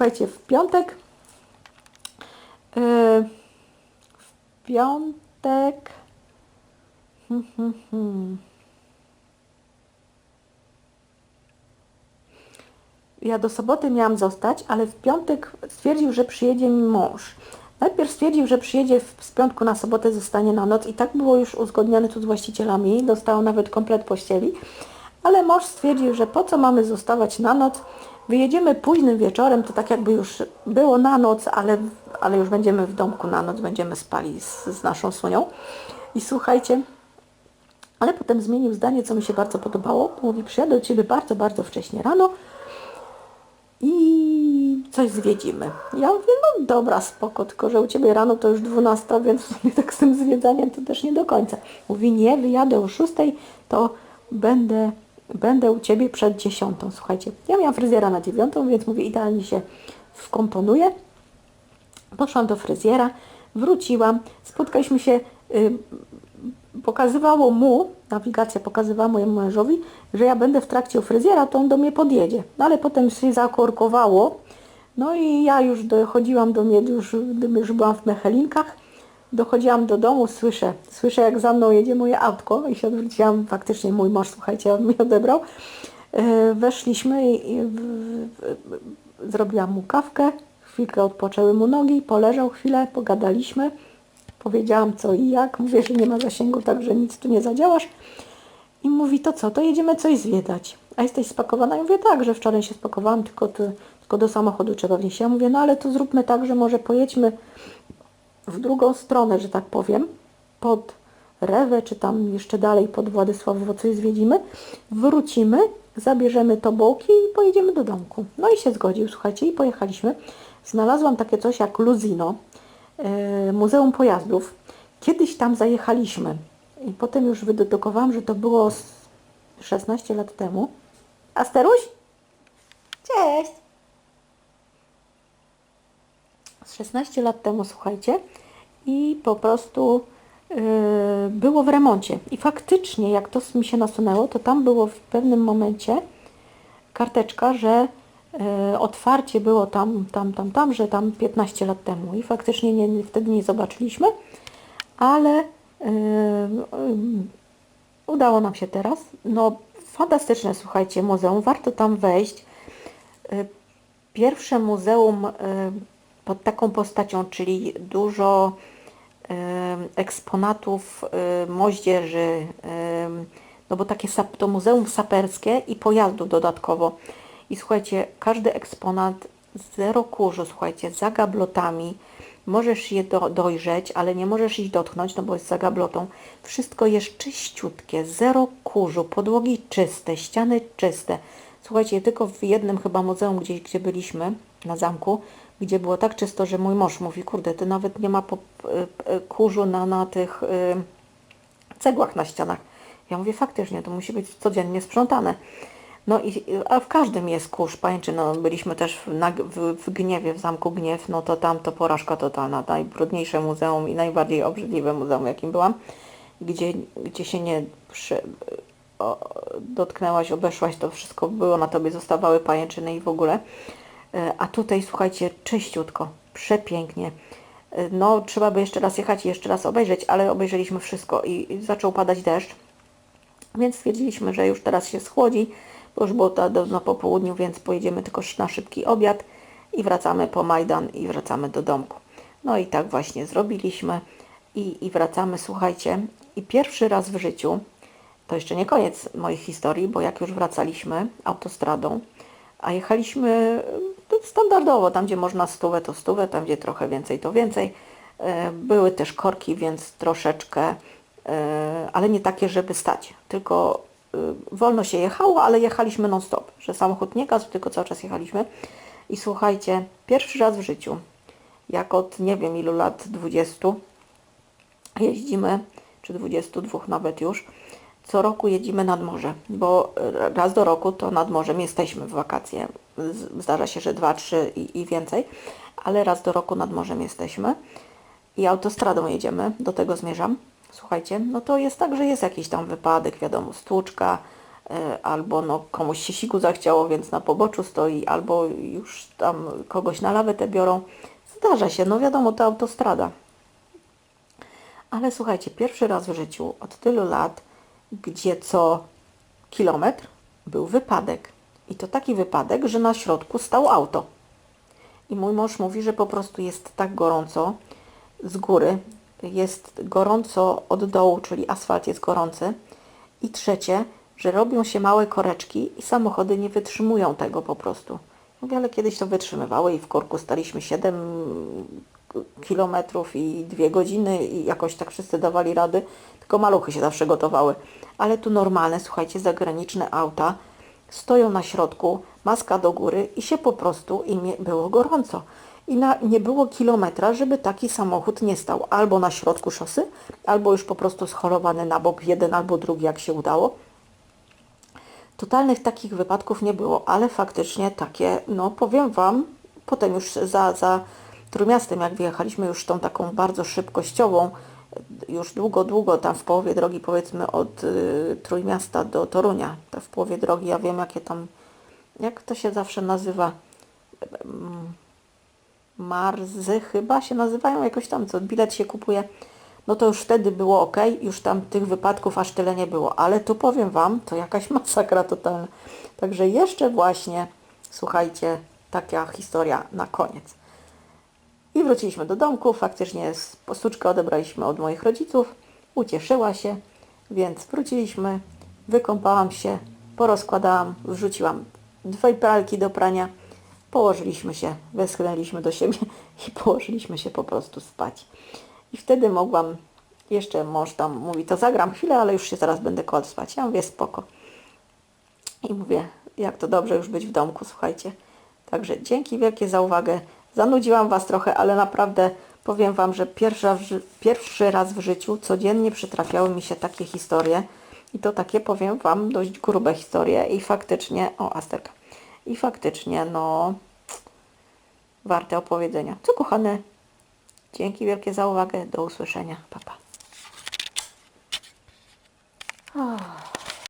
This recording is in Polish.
słuchajcie, w piątek yy, w piątek hmm, hmm, hmm. ja do soboty miałam zostać, ale w piątek stwierdził, że przyjedzie mi mąż. Najpierw stwierdził, że przyjedzie z piątku na sobotę, zostanie na noc i tak było już uzgodnione tu z właścicielami, dostał nawet komplet pościeli, ale mąż stwierdził, że po co mamy zostawać na noc, wyjedziemy późnym wieczorem, to tak jakby już było na noc, ale, ale już będziemy w domku na noc, będziemy spali z, z naszą Sunią. I słuchajcie, ale potem zmienił zdanie, co mi się bardzo podobało. Mówi, przyjadę do Ciebie bardzo, bardzo wcześnie rano, i coś zwiedzimy. Ja mówię, no dobra, spoko, tylko że u Ciebie rano to już 12, więc tak z tym zwiedzaniem to też nie do końca. Mówi, nie, wyjadę o 6, to będę, będę u Ciebie przed 10. Słuchajcie, ja miałam fryzjera na 9, więc mówię, idealnie się wkomponuję. Poszłam do fryzjera, wróciłam, spotkaliśmy się, y, pokazywało mu, nawigacja pokazywała mojemu mężowi, że ja będę w trakcie u fryzjera, to on do mnie podjedzie. No ale potem się zakorkowało, no i ja już dochodziłam do mnie, już, już byłam w Mechelinkach, dochodziłam do domu, słyszę, słyszę jak za mną jedzie moje autko i się odwróciłam, faktycznie mój mąż, słuchajcie, on mi odebrał. E, Weszliśmy i i w, w, zrobiłam mu kawkę, chwilkę odpoczęły mu nogi, poleżał chwilę, pogadaliśmy. Powiedziałam co i jak, mówię, że nie ma zasięgu, także nic tu nie zadziałasz. I mówi, to co, to jedziemy coś zwiedzać. A jesteś spakowana? Ja mówię, tak, że wczoraj się spakowałam, tylko, ty, tylko do samochodu trzeba wnieść. Ja mówię, no ale to zróbmy tak, że może pojedźmy w drugą stronę, że tak powiem, pod Rewę, czy tam jeszcze dalej pod Władysławowo coś zwiedzimy, wrócimy, zabierzemy tobołki i pojedziemy do domku. No i się zgodził, słuchajcie, i pojechaliśmy. Znalazłam takie coś jak Luzino, e, Muzeum Pojazdów. Kiedyś tam zajechaliśmy i potem już wydedukowałam, że to było z 16 lat temu. Asteruś? Cześć! z 16 lat temu, słuchajcie, i po prostu yy, było w remoncie. I faktycznie, jak to mi się nasunęło, to tam było w pewnym momencie karteczka, że yy, otwarcie było tam, tam, tam, tam, że tam 15 lat temu. I faktycznie nie, wtedy nie zobaczyliśmy, ale yy, udało nam się teraz. No, fantastyczne, słuchajcie, muzeum, warto tam wejść. Pierwsze muzeum pod taką postacią, czyli dużo y, eksponatów moździerzy, no bo takie to muzeum saperskie i pojazdów dodatkowo. I słuchajcie, każdy eksponat zero kurzu, słuchajcie, za gablotami. Możesz je do, dojrzeć, ale nie możesz ich dotknąć, no bo jest za gablotą. Wszystko jest czyściutkie, zero kurzu, podłogi czyste, ściany czyste. Słuchajcie, tylko w jednym chyba muzeum, gdzie, gdzie byliśmy, na zamku, gdzie było tak czysto, że mój mąż mówi, kurde, ty nawet nie ma po, kurzu na, na tych y, cegłach na ścianach. Ja mówię, faktycznie, to musi być codziennie sprzątane. No i a w każdym jest kurz, pajęczy, no byliśmy też w, na, w, w Gniewie, w Zamku Gniew, no to tam to porażka totalna, najbrudniejsze muzeum i najbardziej obrzydliwe muzeum, jakim byłam, gdzie, gdzie się nie przy, o, dotknęłaś, obeszłaś, to wszystko było na tobie, zostawały pajęczyny i w ogóle. A tutaj, słuchajcie, czyściutko, przepięknie. No, trzeba by jeszcze raz jechać i jeszcze raz obejrzeć, ale obejrzeliśmy wszystko i, zaczął padać deszcz, więc stwierdziliśmy, że już teraz się schłodzi, bo już było to na popołudniu, więc pojedziemy tylko na szybki obiad i wracamy po Majdan i wracamy do domku. No i tak właśnie zrobiliśmy i, i wracamy, słuchajcie, i pierwszy raz w życiu, to jeszcze nie koniec moich historii, bo jak już wracaliśmy autostradą, a jechaliśmy standardowo, tam gdzie można stówę to stówę, tam gdzie trochę więcej to więcej. E, były też korki, więc troszeczkę, e, ale nie takie, żeby stać, tylko e, wolno się jechało, ale jechaliśmy non stop, że samochód nie gazł, tylko cały czas jechaliśmy. I słuchajcie, pierwszy raz w życiu, jak od nie wiem ilu lat, 20 jeździmy, czy 22 nawet już, co roku jedziemy nad morze, bo raz do roku to nad morzem jesteśmy w wakacje. Zdarza się, że dwa, trzy i, i więcej, ale raz do roku nad morzem jesteśmy i autostradą jedziemy, do tego zmierzam. Słuchajcie, no to jest tak, że jest jakiś tam wypadek, wiadomo, stłuczka, e, albo no komuś się siku zachciało, więc na poboczu stoi, albo już tam kogoś na lawetę biorą. Zdarza się, no wiadomo, to autostrada. Ale słuchajcie, pierwszy raz w życiu od tylu lat, gdzie co kilometr był wypadek. I to taki wypadek, że na środku stał auto. I mój mąż mówi, że po prostu jest tak gorąco z góry, jest gorąco od dołu, czyli asfalt jest gorący. I trzecie, że robią się małe koreczki i samochody nie wytrzymują tego po prostu. Mówię, ale kiedyś to wytrzymywały i w korku staliśmy 7 kilometrów i dwie godziny i jakoś tak wszyscy dawali rady, tylko maluchy się zawsze gotowały. Ale tu normalne, słuchajcie, zagraniczne auta stoją na środku, maska do góry i się po prostu im było gorąco. I na, nie było kilometra, żeby taki samochód nie stał albo na środku szosy, albo już po prostu schorowany na bok, jeden albo drugi, jak się udało. Totalnych takich wypadków nie było, ale faktycznie takie, no powiem Wam, potem już za, za Trójmiastem, jak wyjechaliśmy już tą taką bardzo szybkościową, już długo, długo tam w połowie drogi, powiedzmy od y, Trójmiasta do Torunia, to w połowie drogi, ja wiem jakie tam, jak to się zawsze nazywa, Marzy chyba się nazywają, jakoś tam, co bilet się kupuje, no to już wtedy było ok, już tam tych wypadków aż tyle nie było, ale tu powiem Wam, to jakaś masakra totalna. Także jeszcze właśnie, słuchajcie, taka historia na koniec. I wróciliśmy do domku, faktycznie postuczkę odebraliśmy od moich rodziców, ucieszyła się, więc wróciliśmy, wykąpałam się, porozkładałam, wrzuciłam dwie pralki do prania, położyliśmy się, westchnęliśmy do siebie i położyliśmy się po prostu spać. I wtedy mogłam, jeszcze mąż tam mówi, to zagram chwilę, ale już się zaraz będę kładł spać. Ja mówię, spoko. I mówię, jak to dobrze już być w domku, słuchajcie. Także dzięki wielkie za uwagę. Zanudziłam Was trochę, ale naprawdę powiem Wam, że pierwszy raz, w życiu codziennie przytrafiały mi się takie historie. I to takie, powiem Wam, dość grube historie. I faktycznie, o, Asterka. I faktycznie, no, warte opowiedzenia. Co kochane, Dzięki wielkie za uwagę. Do usłyszenia. Pa, pa.